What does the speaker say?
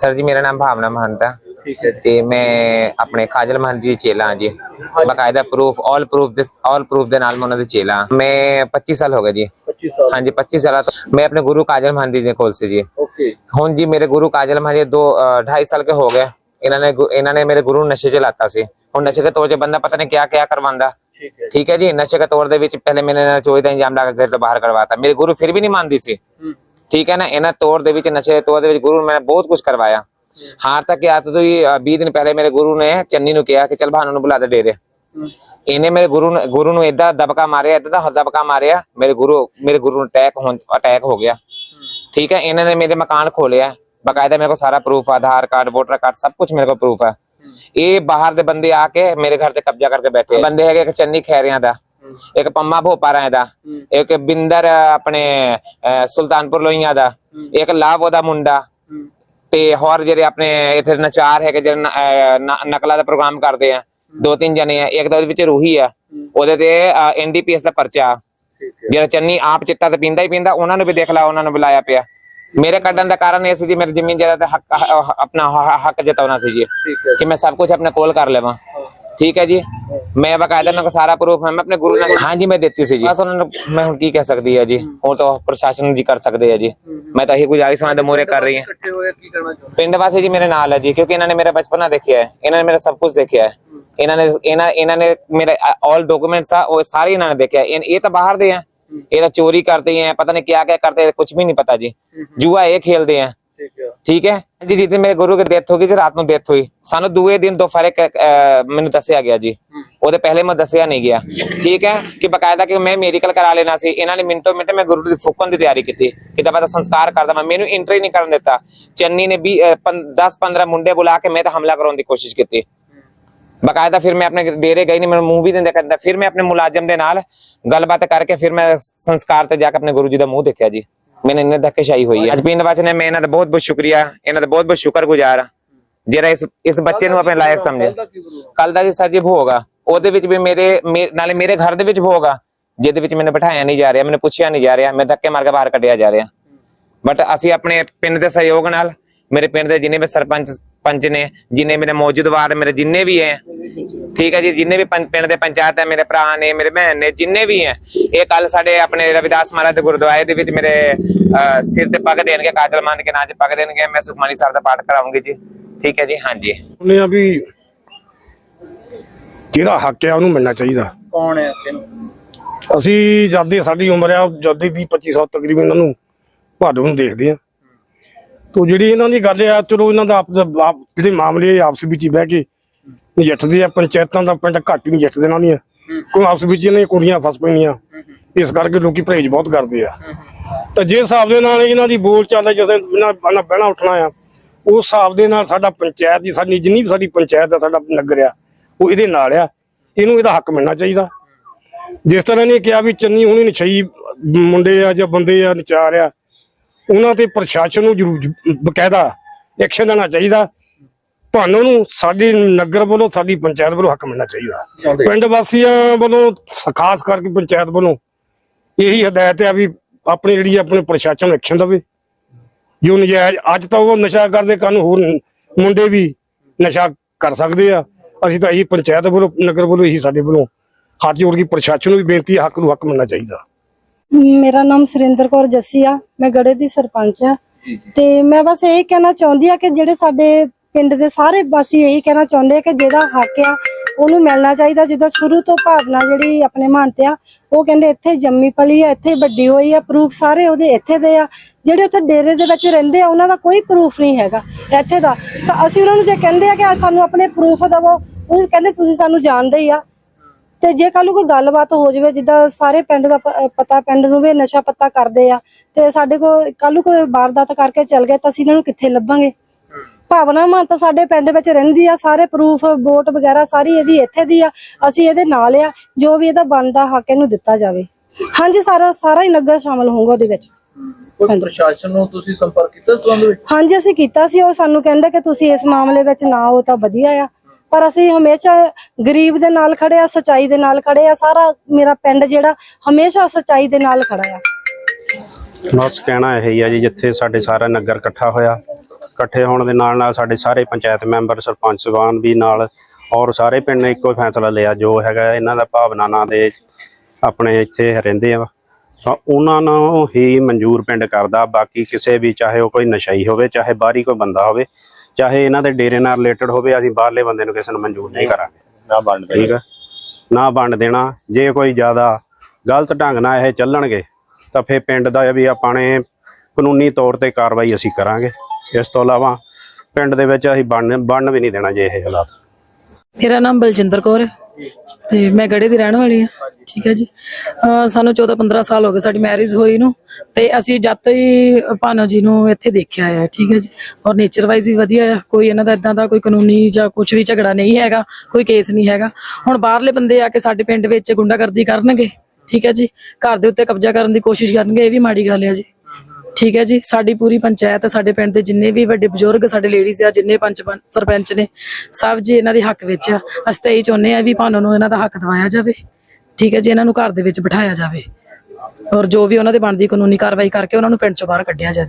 Sir ਜੀ ਮੇਰਾ ਨਾਮ ਭਾਵਨਾ ਮਹੰਤ ਹੈ ਠੀਕ ਹੈ ਤੇ ਮੈਂ ਆਪਣੇ ਖਾਜਲ ਮਹੰਤ ਜੀ ਦੀ ਚੇਲਾ ਹਾਂ ਜੀ। ਬਕਾਇਦਾ proof all proof this all proof ਦੇ ਨਾਲ ਮੈਂ ਉਹਨਾਂ ਦੇ ਚੇਲਾ ਹਾਂ। ਮੈਂ 25 ਸਾਲ ਹੋ ਗਏ ਜੀ। 25 ਸਾਲ। ਹਾਂਜੀ 25 ਸਾਲਾਂ ਤੋਂ ਮੈਂ ਆਪਣੇ ਗੁਰੂ ਕਾਜਲ ਮਹੰਤ ਜੀ ਦੇ ਕੋਲ ਸੀ ਜੀ। ਓਕੇ। ਹੁਣ ਜੀ ਮੇਰੇ ਗੁਰੂ ਕਾਜਲ ਮਹੰਤ ਜੀ ਦੋ ਅ, ਢਾਈ ਸਾਲ ਕੇ ਹੋ ਗਏ। ਇਹਨਾਂ ਨੇ ਗੁ- ਇਹਨਾਂ ਨੇ ਮੇਰੇ ਗੁਰੂ ਨੂੰ ਨਸ਼ੇ 'ਚ ਲਾਤਾ ਸੀ। ਹੁਣ ਨਸ਼ੇ ਦੇ ਤੌਰ 'ਤੇ ਬੰਦਾ ਪਤਾ ਨਹੀਂ ਕਿਆ ਕਿਆ ਕਰਵਾਉਂਦਾ। ਠੀਕ ਹੈ ਠੀਕ ਹੈ ਜੀ ਨਸ਼ੇ ਦੇ ਤੌਰ ਦੇ ਵਿੱਚ ਪਹਿਲੇ ਮੈंने ਇਹਨਾਂ ਚੋਰੀ ਦਾ ਇੰਜਾਮ ਲਾ ਕੇ ਘਰ ਤੋਂ ਬਾਹਰ ਕਰਵਾਤਾ। ਮੇਰੇ ਗੁਰੂ ਫਿਰ ਵੀ ਨਹੀਂ ਮੰਨਦੀ ਸੀ। ਹੂੰ। ਠੀਕ ਹੈ ਨਾ ਇਹਨਾਂ ਤੌਰ ਦੇ ਵਿੱਚ ਨਸ਼ੇ ਦੇ ਤੌਰ ਦੇ ਵਿੱਚ ਗੁਰੂ ਨੂੰ ਬਹੁਤ ਕੁਝ ਕਰਵਾਇਆ। ਹਾਰ ਤੱਕ ਕਿ ਅੱਜ ਤੋਂ ਹੀ 20 ਦਿਨ ਪਹਿਲੇ ਮੇਰੇ ਗੁਰੂ ਨੇ ਚੰਨੀ ਨੂੰ ਕਿਹਾ ਕਿ ਚਲ ਭਾਨੂੰ ਨੂੰ ਬੁਲਾ ਦੇ ਡੇਰੇ ਹੂੰ ਇਹਨੇ ਮੇਰੇ ਗੁਰੂ ਨੂੰ ਗੁਰੂ ਨੂੰ ਏਦਾਂ ਦਬਕਾ ਮਾਰਿਆ ਏਦਾਂ ਦਾ ਦਬਕਾ ਮਾਰਿਆ ਮੇਰੇ ਗੁਰੂ ਮੇਰੇ ਗੁਰੂ ਨੂੰ ਅਟੈਕ ਅਟੈਕ ਹੋ ਗਿਆ। ਠੀਕ ਹੈ ਇਹਨਾਂ ਨੇ ਮੇਰੇ ਮਕਾਨ ਖੋਲਿਆ। ਬਕਾਇਦਾ ਮੇਰੇ ਕੋਲ ਸਾਰਾ proof Aadhaar card voter card ਸਭ ਕੁਝ ਮੇਰੇ ਕੋਲ ਪ੍ਰੂਫ ਹੈ ਇਹ ਬਾਹਰ ਦੇ ਬੰਦੇ ਆ ਕੇ ਮੇਰੇ ਘਰ ਤੇ ਕਬਜ਼ਾ ਕਰਕੇ ਬੈਠੇ ਆ। ਬੰਦੇ ਹੈਗੇ ਇੱਕ ਚੰਨੀ ਖੈਰਿਆਂ ਦਾ। ਇੱਕ ਪੰਮਾ ਭੋਪਾਰਾਂ ਦਾ ਇੱਕ ਬਿੰਦਰ ਆਪਣੇ ਸੁਲਤਾਨਪੁਰ ਲੋਹੀਆਂ ਦਾ ਇੱਕ ਲਾਭ ਉਹਦਾ ਮੁੰਡਾ ਤੇ ਹੋਰ ਜਿਹੜੇ ਆਪਣੇ ਇੱਥੇ ਨਚਾਰ ਹੈਗੇ ਜਿਹੜੇ ਨਕਲਾਂ ਦਾ ਪ੍ਰੋਗਰਾਮ ਕਰਦੇ ਆ ਦੋ ਤਿੰਨ ਜਣੇ ਆ ਇੱਕ ਦਾ ਉਹਦੇ ਵਿੱਚ ਰੂਹੀ ਆ ਉਹਦੇ ਤੇ ਐਨਡੀਪੀਐਸ ਦਾ ਪਰਚਾ ਜਿਹੜਾ ਚੰਨੀ ਆਪ ਚਿੱਟਾ ਤੇ ਪੀਂਦਾ ਹੀ ਪੀਂਦਾ ਉਹਨਾਂ ਨੂੰ ਵੀ ਦੇਖ ਲਾ ਉਹਨਾਂ ਨੂੰ ਬੁਲਾਇਆ ਪਿਆ। ਮੇਰੇ ਕੱਢਣ ਦਾ ਕਾਰਨ ਇਹ ਸੀ ਜੀ ਮੇਰੀ ਜ਼ਮੀਨ ਜਾਇਦਾਦ ਦਾ ਹੱਕ ਆਪਣਾ ਹੱਕ ਜਤਾਉਣਾ ਸੀ ਜੀ। ਕਿ ਮੈਂ ਸਭ ਕੁਝ ਆਪਣੇ ਕੋਲ ਕਰ ਲਵਾਂ। ਠੀਕ ਹੈ ਜੀ। ਮੈਂ ਬਕਾਇਦਾ ਉਹਨਾਂ ਸਾਰਾ ਪ੍ਰੂਫ ਹੈ ਮੈਂ ਆਪਣੇ ਗੁਰੂ ਨਾਲ ਹਾਂਜੀ ਮੈਂ ਦਿੱਤੀ ਸੀ ਜੀ। ਬਸ ਉਹਨਾਂ ਨੂੰ ਮੈਂ ਹੁਣ ਕੀ ਕਹਿ ਸਕਦੀ ਹੈ ਜੀ। ਹੁਣ ਤਾਂ ਪ੍ਰਸ਼ਾਸਨ ਜੀ ਕਰ ਸਕਦੇ ਆ ਜੀ। ਮੈਂ ਤਾਂ ਇਹੀ ਗੁਜ਼ਾਰਿਸ਼ ਉਹਨਾਂ ਦੇ ਮੋਰੇ ਕਰ ਰਹੀ ਹਾਂ। ਪਿੰਡ ਵਾਸੀ ਜੀ ਮੇਰੇ ਨਾਲ ਹੈ ਜੀ ਕਿਉਂਕਿ ਇਹਨਾਂ ਨੇ ਮੇਰਾ ਬਚਪਨਾ ਦੇਖਿਆ ਹੈ। ਇਹਨਾਂ ਨੇ ਮੇਰਾ ਸਭ ਕੁਝ ਦੇਖਿਆ ਹੈ। ਇਹਨਾਂ ਨੇ ਇਹਨਾਂ ਇਹਨਾਂ ਨੇ ਮੇਰੇ ਆਲ ਡਾਕੂਮੈਂਟਸ ਆ ਉਹ ਸਾਰੇ ਇਹਨਾਂ ਨੇ ਦੇਖਿਆ। ਇਹ ਇਹ ਤਾਂ ਬਾਹਰ ਦੇ ਆ। ਇਹ ਤਾਂ ਚੋਰੀ ਕਰਦੇ ਆ ਪਤਾ ਨਹੀਂ ਕਿਆ ਕਿਆ ਕਰਦੇ ਕੁਝ ਵੀ ਨਹੀਂ ਪਤਾ ਜੀ। ਜੂਆ ਇਹ ਖੇਲਦੇ ਆ। ਠੀਕ ਹੈ? ਜੀ ਜਿੱਦ ਮੇਰੇ ਗੁਰੂ ਦੀ ਡੈਥ ਹੋ ਗਈ ਜੀ ਰਾਤ ਨੂੰ ਡੈਥ ਹੋਈ। ਸਾਨੂੰ ਦੂਏ ਦਿਨ ਦੁਪਹਿਰੇ ਮੈਨੂੰ ਦੱਸਿਆ ਗਿਆ ਜੀ। ਉਹਦੇ ਪਹਿਲੇ ਮੈਂ ਦੱਸਿਆ ਨਹੀਂ ਗਿਆ। ਠੀਕ ਹੈ? ਕਿ ਬਕਾਇਦਾ ਕਿ ਮੈਂ ਮੈਡੀਕਲ ਕਰਾ ਲੈਣਾ ਸੀ। ਇਹਨਾਂ ਨੇ ਮਿੰਟੋ ਮਿੰਟ ਮੈਂ ਗੁਰੂ ਦੀ ਫੁੱਕਣ ਦੀ ਤਿਆਰੀ ਕੀਤੀ। ਕਿ ਤਾਂ ਮੈਂ ਸੰਸਕਾਰ ਕਰ ਦਵਾਂ ਮੈਨੂੰ ਐਂਟਰੀ ਨਹੀਂ ਕਰਨ ਦਿੱਤਾ। ਚੰਨੀ ਨੇ 10 15 ਮੁੰਡੇ ਬੁਲਾ ਕੇ ਮੈਂ ਤਾਂ ਹਮਲਾ ਕਰਾਉਣ ਦੀ ਕੋਸ਼ਿਸ਼ ਕੀਤੀ। ਬਕਾਇਦਾ ਫਿਰ ਮੈਂ ਆਪਣੇ ਡੇਰੇ ਗਈ ਨਹੀਂ ਮੈਨੂੰ ਮੂੰਹ ਵੀ ਦਿੰਦੇ। ਕਰਦਾ ਫਿਰ ਮੈਂ ਆਪਣੇ ਮੁਲਾਜ਼ਮ ਦੇ ਨਾਲ ਗੱਲਬਾਤ ਕਰਕੇ ਫਿਰ ਮੈਂ ਸੰਸਕਾਰ ਤੇ ਜਾ ਕੇ ਆਪਣੇ ਗੁਰੂ ਜੀ ਦਾ ਮੂੰਹ ਦੇਖਿਆ ਜੀ। ਧੱਕੇਸ਼ਾਹੀ ਹੋਈ ਹੈ ਅੱਜ ਪਿੰਡ ਵਾਸੀ ਨੇ ਮੈਂ ਇਹਨਾਂ ਦਾ ਬਹੁਤ ਬਹੁਤ ਸ਼ੁਕਰੀਆ। ਇਹਨਾਂ ਦਾ ਬਹੁਤ ਬਹੁਤ ਸ਼ੁਕਰਗੁਜ਼ਾਰ ਹਾਂ ਜਿਹੜਾ ਇਸ ਇਸ ਬੱਚੇ ਨੂੰ ਆਪਣੇ ਲਾਇਕ ਸਮਝੇ। ਦਾ ਕੀ ਬਰੂ ਕੱਲ ਦਾ ਜੀ ਸਰ ਜੀ ਭੋਗ ਆ। ਉਹਦੇ ਵਿੱਚ ਵੀ ਮੇਰੇ ਨਾਲੇ ਮੇਰੇ ਘਰ ਦੇ ਵਿੱਚ ਭੋਗ ਆ। ਜਿਹਦੇ ਵਿੱਚ ਮੈਨੂੰ ਬਿਠਾਇਆ ਨਹੀਂ ਜਾ ਰਿਹਾ ਮੈਨੂੰ ਪੁੱਛਿਆ ਨਹੀਂ ਜਾ ਰਿਹਾ। ਮੈਂ ਧੱਕੇ ਮਾਰ ਕੇ ਬਾਹਰ ਕੱਢਿਆ ਜਾ ਰਿਹਾ। ਬਟ ਅਸੀਂ ਆਪਣੇ ਪਿੰਡ ਦੇ ਸਹਿਯੋਗ ਨਾਲ ਮੇਰੇ ਪਿੰਡ ਦੇ ਜਿੰਨੇ ਵੀ ਸਰਪੰਚ ਪੰਚ ਨੇ ਜਿੰਨੇ ਮੇਰੇ ਮੌਜੂਦ ਵਾਰਡ ਮੇਰੇ ਜਿੰਨੇ ਵੀ ਹੈ ਠੀਕ ਹੈ ਜੀ ਜਿੰਨੇ ਵੀ ਪਿੰਡ ਦੇ ਪੰਚਾਇਤ ਹੈ ਮੇਰੇ ਭਰਾ ਨੇ ਮੇਰੇ ਭੈਣ ਨੇ ਜਿੰਨੇ ਵੀ ਹੈ ਇਹ ਕੱਲ ਸਾਡੇ ਆਪਣੇ ਰਵਿਦਾਸ ਮਹਾਰਾਜ ਦੇ ਗੁਰਦੁਆਰੇ ਦੇ ਵਿੱਚ ਮੇਰੇ ਸਿਰ ਤੇ ਪੱਗ ਦੇਣਗੇ ਕਾਜਲ ਮੰਨ ਕੇ ਨਾਂ 'ਚ ਪੱਗ ਦੇਣਗੇ ਮੈਂ ਸੁਖਮਨੀ ਸਾਹਿਬ ਦਾ ਪਾਠ ਕਰਾਉਂਗੀ ਜੀ। ਠੀਕ ਹੈ ਜੀ ਹਾਂਜੀ। ਉਹਨੇ ਆ ਵੀ ਕਿਹੜਾ ਹੱਕ ਆ ਉਹਨੂੰ ਮਿਲਣਾ ਚਾਹੀਦਾ। ਕੌਣ ਹੈ ਕਿਹਨੂੰ ਅਸੀਂ ਜਦ ਦੀ ਸਾਡੀ ਉਮਰ ਆ ਜਦ ਦੀ ਵੀ 25 ਸਾਲ ਤਕਰੀਬਨ ਇਹਨਾਂ ਨੂੰ ਭਾਡੂ ਨੂੰ ਦੇਖਦੇ ਆ ਤੋ ਜਿਹੜੀ ਇਹਨਾਂ ਦੀ ਗੱਲ ਆ ਚਲੋ ਇਹਨਾਂ ਦਾ ਆਪਸ ਆਪ- ਜਿਹੜੇ ਮਾਮਲੇ ਆਪਸ ਵਿੱਚ ਹੀ ਬਹਿ ਕੇ ਨਜਿੱਠਦੇ ਆ ਪੰਚਾਇਤਾਂ ਦਾ ਪਿੰਡ ਘੱਟ ਹੀ ਨਜਿੱਠਦੇ ਇਹਨਾਂ ਦੀਆਂ ਕੋਈ ਆਪਸ ਵਿੱਚ ਇਹਨਾਂ ਕੁੜੀਆਂ ਫਸ ਪਈਆਂ ਇਸ ਕਰਕੇ ਲੋਕੀ ਪਰਹੇਜ ਬਹੁਤ ਕਰਦੇ ਆ। ਤਾਂ ਜੇ ਹਿਸਾਬ ਦੇ ਨਾਲ ਇਹਨਾਂ ਦੀ ਬੋਲ ਚਾਲ ਹੈ, ਜਦੋਂ ਇਹਨਾਂ ਬਹਿਣਾ ਉੱਠਣਾ ਆ, ਉਸ ਹਿਸਾਬ ਦੇ ਨਾਲ ਸਾਡਾ ਪੰਚਾਇਤ ਦੀ ਸਾਡੀ ਜਿੰਨੀ ਵੀ ਸਾਡੀ ਪੰਚਾਇਤ ਦਾ ਸਾਡਾ ਨਗਰ ਆ, ਉਹ ਇਹਦੇ ਨਾਲ ਆ। ਇਹਨੂੰ ਇਹਦਾ ਹੱਕ ਮਿਲਣਾ ਚਾਹੀਦਾ। ਜਿਸ ਤਰ੍ਹਾਂ ਨੇ ਕਿਹਾ ਵੀ ਚੰਨੀ ਹੁਣੀ ਨਛਈ ਮੁੰਡੇ ਆ ਜਾਂ ਬੰਦੇ ਆ, ਨਚਾਰ ਆ, ਉਹਨਾਂ ਤੇ ਪ੍ਰਸ਼ਾਸਨ ਨੂੰ ਜ਼ਰੂਰ ਬਕਾਇਦਾ ਐਕਸ਼ਨ ਲੈਣਾ ਚਾਹੀਦਾ। ਤੁਹਾਨੂੰ ਨੂੰ ਸਾਡੀ ਨਗਰ ਵੱਲੋਂ ਸਾਡੀ ਪੰਚਾਇਤ ਵੱਲੋਂ ਹੱਕ ਮਿਲਣਾ ਚਾਹੀਦਾ। ਪਿੰਡ ਵਾਸੀਆਂ ਵੱਲੋਂ ਖਾਸ ਕਰਕੇ ਪੰਚਾਇਤ ਵੱਲੋਂ ਇਹੀ ਹਦਾਇਤ ਹੈ ਵੀ ਆਪਣੀ ਜਿਹੜੀ ਆਪਣੇ ਪ੍ਰਸ਼ਾਸਨ ਨੂੰ ਐਕਸ਼ਨ ਦੇਵੇ ਜੋ ਨਜਾਇਜ਼ ਅੱਜ ਤਾਂ ਉਹ ਨਸ਼ਾ ਕਰਦੇ ਕੱਲ ਨੂੰ ਹੋਰ ਮੁੰਡੇ ਵੀ ਨਸ਼ਾ ਕਰ ਸਕਦੇ ਆ। ਅਸੀਂ ਤਾਂ ਇਹੀ ਪੰਚਾਇਤ ਵੱਲੋਂ ਨਗਰ ਵੱਲੋਂ ਇਹੀ ਸਾਡੇ ਵੱਲੋਂ ਹੱਥ ਜੋੜ ਕੇ ਪ੍ਰਸ਼ਾਸਨ ਨੂੰ ਵੀ ਬੇਨਤੀ ਹੈ ਹੱਕ ਨੂੰ ਹੱਕ ਮਿਲਣਾ ਚਾਹੀਦਾ। ਮੇਰਾ ਨਾਮ ਸੁਰਿੰਦਰ ਕੌਰ ਜੱਸੀ ਆ। ਮੈਂ ਗੜੇ ਦੀ ਸਰਪੰਚ ਆ। ਤੇ ਮੈਂ ਬਸ ਇਹ ਕਹਿਣਾ ਚਾਹੁੰਦੀ ਆ ਕਿ ਜਿਹੜੇ ਸਾਡੇ ਪਿੰਡ ਦੇ ਸਾਰੇ ਵਾਸੀ ਇਹੀ ਕਹਿਣਾ ਚਾਹੁੰਦੇ ਆ ਕਿ ਜਿਹਦਾ ਹੱਕ ਆ, ਉਹਨੂੰ ਮਿਲਣਾ ਚਾਹੀਦਾ। ਜਿੱਦਾਂ ਸ਼ੁਰੂ ਤੋਂ ਭਾਵਨਾ ਜਿਹੜੀ ਆਪਣੇ ਮਹੰਤ ਆ, ਉਹ ਕਹਿੰਦੇ ਇੱਥੇ ਜੰਮੀ ਪਲੀ ਆ, ਇੱਥੇ ਵੱਡੀ ਹੋਈ ਆ ਪ੍ਰੂਫ ਸਾਰੇ ਉਹਦੇ ਇੱਥੇ ਦੇ ਆ। ਜਿਹੜੇ ਉੱਥੇ ਡੇਰੇ ਦੇ ਵਿੱਚ ਰਹਿੰਦੇ ਆ, ਉਹਨਾਂ ਦਾ ਕੋਈ ਪ੍ਰੂਫ ਨਹੀਂ ਹੈਗਾ ਇੱਥੇ ਦਾ। ਅਸੀਂ ਉਹਨਾਂ ਨੂੰ ਜੇ ਕਹਿੰਦੇ ਆ ਕਿ ਸਾਨੂੰ ਆਪਣੇ ਪ੍ਰੂਫ ਦਵੋ, ਉਹ ਕਹਿੰਦੇ ਤੁਸੀਂ ਸਾਨੂੰ ਜਾਣਦੇ ਹੀ ਆ। ਤੇ ਜੇ ਕੱਲ ਨੂੰ ਕੋਈ ਗੱਲਬਾਤ ਹੋ ਜਾਵੇ, ਜਿੱਦਾਂ ਸਾਰੇ ਪਿੰਡ ਦਾ ਪਤਾ ਪਿੰਡ ਨੂੰ ਵੀ ਨਸ਼ਾ ਪੱਤਾ ਕਰਦੇ ਆ, ਤੇ ਸਾਡੇ ਕੋਲ ਕੱਲ ਨੂੰ ਕੋਈ ਵਾਰਦਾਤ ਕਰਕੇ ਚੱਲ ਗਏ, ਤਾਂ ਅਸੀਂ ਇਹਨਾਂ ਨੂੰ ਕਿੱਥੇ ਲੱਭਾਂਗੇ? ਭਾਵਨਾ ਮਾਂ ਤਾਂ ਸਾਡੇ ਪਿੰਡ ਵਿੱਚ ਰਹਿੰਦੀ ਆ ਸਾਰੇ ਪ੍ਰੂਫ ਵੋਟ ਵਗੈਰਾ ਸਾਰੀ ਇਹਦੀ ਇੱਥੇ ਦੀ ਆ ਅਸੀਂ ਇਹਦੇ ਨਾਲ ਆ ਜੋ ਵੀ ਇਹਦਾ ਬਣਦਾ ਹੱਕ ਇਹਨੂੰ ਦਿੱਤਾ ਜਾਵੇ। ਹਾਂਜੀ ਸਾਰਾ ਸਾਰਾ ਹੀ ਨਗਰ ਸ਼ਾਮਲ ਹੋਊਗਾ ਉਹਦੇ ਵਿੱਚ। ਕੋਈ ਪ੍ਰਸ਼ਾਸਨ ਨੂੰ ਤੁਸੀਂ ਸੰਪਰਕ ਕੀਤਾ ਸੰਬੰਧ ਵਿੱਚ? ਹਾਂਜੀ ਅਸੀਂ ਕੀਤਾ ਸੀ ਉਹ ਸਾਨੂੰ ਕਹਿੰਦੇ ਕਿ ਤੁਸੀਂ ਇਸ ਮਾਮਲੇ ਵਿੱਚ ਨਾ ਹੋ ਤਾਂ ਵਧੀਆ ਆ। ਪਰ ਅਸੀਂ ਹਮੇਸ਼ਾ ਗਰੀਬ ਦੇ ਨਾਲ ਖੜੇ ਆ ਸਚਾਈ ਦੇ ਨਾਲ ਖੜੇ ਆ ਸਾਰਾ ਮੇਰਾ ਪਿੰਡ ਜਿਹੜਾ ਹਮੇਸ਼ਾ ਸਚਾਈ ਦੇ ਨਾਲ ਖੜਾ ਆ। ਬਸ ਕਹਿਣਾ ਇਹ ਹੀ ਆ ਜੀ ਜਿੱਥੇ ਸਾਡੇ ਸਾਰਾ ਨਗਰ ਇਕੱਠਾ ਹੋਇਆ ਇਕੱਠੇ ਹੋਣ ਦੇ ਨਾਲ ਨਾਲ ਸਾਡੇ ਸਾਰੇ ਪੰਚਾਇਤ ਮੈਂਬਰ ਸਰਪੰਚ ਸਭਾਨ ਵੀ ਨਾਲ ਔਰ ਸਾਰੇ ਪਿੰਡ ਨੇ ਇੱਕੋ ਫੈਸਲਾ ਲਿਆ ਜੋ ਹੈਗਾ ਇਹਨਾਂ ਦਾ ਭਾਵਨਾ ਨਾਲ ਦੇ ਆਪਣੇ ਇੱਥੇ ਰਹਿੰਦੇ ਆ। ਤਾਂ ਉਹਨਾਂ ਨੂੰ ਹੀ ਮਨਜ਼ੂਰ ਪਿੰਡ ਕਰਦਾ ਬਾਕੀ ਕਿਸੇ ਵੀ ਚਾਹੇ ਉਹ ਕੋਈ ਨਸ਼ਈ ਹੋਵੇ ਚਾਹੇ ਬਾਹਰੀ ਕੋਈ ਬੰਦਾ ਹੋਵੇ ਚਾਹੇ ਇਹਨਾਂ ਦੇ ਡੇਰੇ ਨਾਲ ਰਿਲੇਟਡ ਹੋਵੇ ਅਸੀਂ ਬਾਹਰਲੇ ਬੰਦੇ ਨੂੰ ਕਿਸੇ ਨੂੰ ਮਨਜ਼ੂਰ ਨਹੀਂ ਕਰਾਂਗੇ। ਨਾ ਵੰਡ ਠੀਕ ਆ? ਨਾ ਵੰਡ ਦੇਣਾ। ਜੇ ਕੋਈ ਜ਼ਿਆਦਾ ਗਲਤ ਢੰਗ ਨਾਲ ਇਹ ਚੱਲਣਗੇ ਤਾਂ ਫਿਰ ਪਿੰਡ ਦਾ ਵੀ ਆਪਾਂ ਨੇ ਕਾਨੂੰਨੀ ਤੌਰ ਤੇ ਕਾਰਵਾਈ ਅਸੀਂ ਕਰਾਂਗੇ। ਇਸ ਤੋਂ ਇਲਾਵਾ ਪਿੰਡ ਦੇ ਵਿੱਚ ਅਸੀਂ ਬਣਨ ਬਣਨ ਵੀ ਨਹੀਂ ਦੇਣਾ ਜੇ ਇਹ ਹਾਲਾਤ। ਮੇਰਾ ਨਾਮ ਬਲਜਿੰਦਰ ਕੌਰ ਹੈ। ਤੇ ਮੈਂ ਗੜੇ ਦੀ ਰਹਿਣ ਵਾਲੀ ਹਾਂ। ਠੀਕ ਹੈ ਜੀ। ਸਾਨੂੰ 14 15 ਸਾਲ ਹੋ ਗਏ ਸਾਡੀ ਮੈਰਿਜ ਹੋਈ ਨੂੰ। ਤੇ ਅਸੀਂ ਜਦ ਹੀ ਭਾਨੋ ਜੀ ਨੂੰ ਇੱਥੇ ਦੇਖਿਆ ਹੈ ਠੀਕ ਹੈ ਜੀ। ਔਰ ਨੇਚਰ ਵਾਈਜ਼ ਵੀ ਵਧੀਆ ਆ। ਕੋਈ ਇਹਨਾਂ ਦਾ ਇਦਾਂ ਦਾ ਕੋਈ ਕਾਨੂੰਨੀ ਜਾਂ ਕੁਝ ਵੀ ਝਗੜਾ ਨਹੀਂ ਹੈਗਾ, ਕੋਈ ਕੇਸ ਨਹੀਂ ਹੈਗਾ। ਹੁਣ ਬਾਹਰਲੇ ਬੰਦੇ ਆ ਕੇ ਸਾਡੇ ਪਿੰਡ ਵਿੱਚ ਗੁੰਡਾਗਰਦੀ ਕਰਨਗੇ, ਠੀਕ ਹੈ ਜੀ। ਘਰ ਦੇ ਉੱਤੇ ਕਬਜ਼ਾ ਕਰਨ ਦੀ ਕੋਸ਼ਿਸ਼ ਕਰਨਗੇ, ਇਹ ਵੀ ਮਾੜੀ ਗੱਲ ਹੈ ਜੀ। ਠੀਕ ਹੈ ਜੀ, ਸਾਡੀ ਪੂਰੀ ਪੰਚਾਇਤ, ਸਾਡੇ ਪਿੰਡ ਦੇ ਜਿੰਨੇ ਵੀ ਵੱਡੇ ਬਜ਼ੁਰਗ, ਸਾਡੇ ਲੇਡੀਜ਼ ਆ, ਜਿੰਨੇ ਪੰਚ ਪੰ- ਸਰਪੰਚ ਨੇ, ਸਭ ਜੀ ਇਹਨਾਂ ਦੇ ਹੱਕ ਵਿੱਚ ਆ। ਅਸੀਂ ਤਾਂ ਇਹ ਚਾਹੁੰਦੇ ਆ ਵੀ ਭਾਨੋ ਨੂੰ ਇਹਨਾਂ ਦਾ ਹੱਕ ਦਵਾਇਆ ਜਾਵੇ, ਠੀਕ ਹੈ ਜੀ, ਇਹਨਾਂ ਨੂੰ ਘਰ ਦੇ ਵਿੱਚ ਬਿਠਾਇਆ ਜਾਵੇ। ਔਰ ਜੋ ਵੀ ਉਹਨਾਂ ਦੇ ਬਣਦੀ ਕਾਨੂੰਨੀ ਕਾਰਵਾਈ ਕਰਕੇ ਉਹਨਾਂ ਨੂੰ ਪਿੰਡ ਚੋਂ ਬਾਹਰ ਕੱਢਿਆ ਜਾਵੇ।